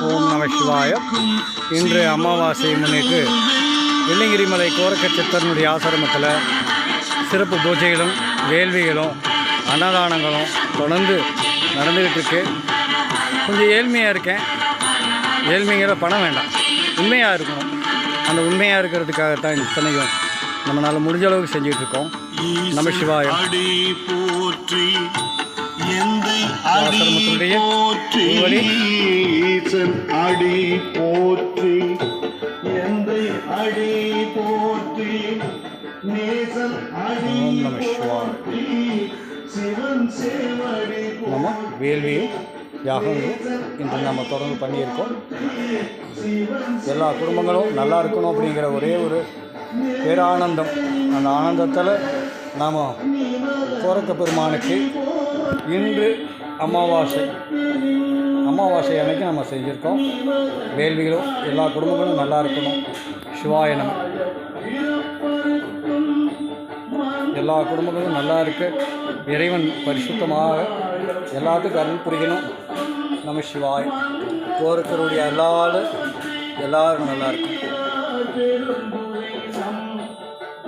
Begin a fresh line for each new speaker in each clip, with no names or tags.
ஓம் நம சிவாய. இன்று அமாவாசையை முன்னிட்டு வெள்ளிங்கிரிமலை கோரக்கச்சித்தனுடைய ஆசிரமத்தில் சிறப்பு பூஜைகளும் வேள்விகளும் அன்னதானங்களும் தொடர்ந்து நடந்துக்கிட்டு இருக்கு. கொஞ்சம் ஏழ்மையாக இருக்கேன். ஏழ்மைங்கிற பணம் வேண்டாம். உண்மையாக இருக்கணும். அந்த உண்மையாக இருக்கிறதுக்காகத்தான் இத்தனையும் நம்மளால் முடிஞ்ச அளவுக்கு செஞ்சுட்டு இருக்கோம். நம சிவாயம் ஆசிரமத்தினுடைய.
ஈசன் அடி போற்றி. எந்தை அடி போற்றி? நேசன் அடி. போற்றி. சிவன் சேவடி
நம்ம வேள்வியும் யாகங்களும் இன்று நம்ம தொடர்ந்து பண்ணியிருக்கோம். எல்லா குடும்பங்களும் நல்லா இருக்கணும் அப்படிங்கிற ஒரே ஒரு பேரானந்தம். அந்த ஆனந்தத்தில் நாம் கோரக்க பெருமானுக்கு இன்று அமாவாசை. அமாவாசை அன்னைக்கு நம்ம செஞ்சுருக்கோம். வேள்விகளும் எல்லா குடும்பங்களும் நல்லா இருக்கணும். சிவாயனம் எல்லா குடும்பங்களும் நல்லா இருக்கு. இறைவன் பரிசுத்தமாக எல்லாத்துக்கும் அருள் புரியணும். நம்ம சிவாய். கோரக்கருடைய எல்லாரும் எல்லாரும் நல்லா இருக்கும்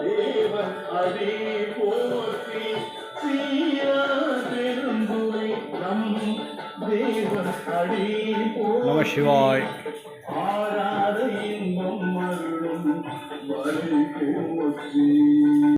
தேவன் அடி போற்றி
நம சிவாய்.
ஆராத இன்பம் அருளும் வரி போற்றி.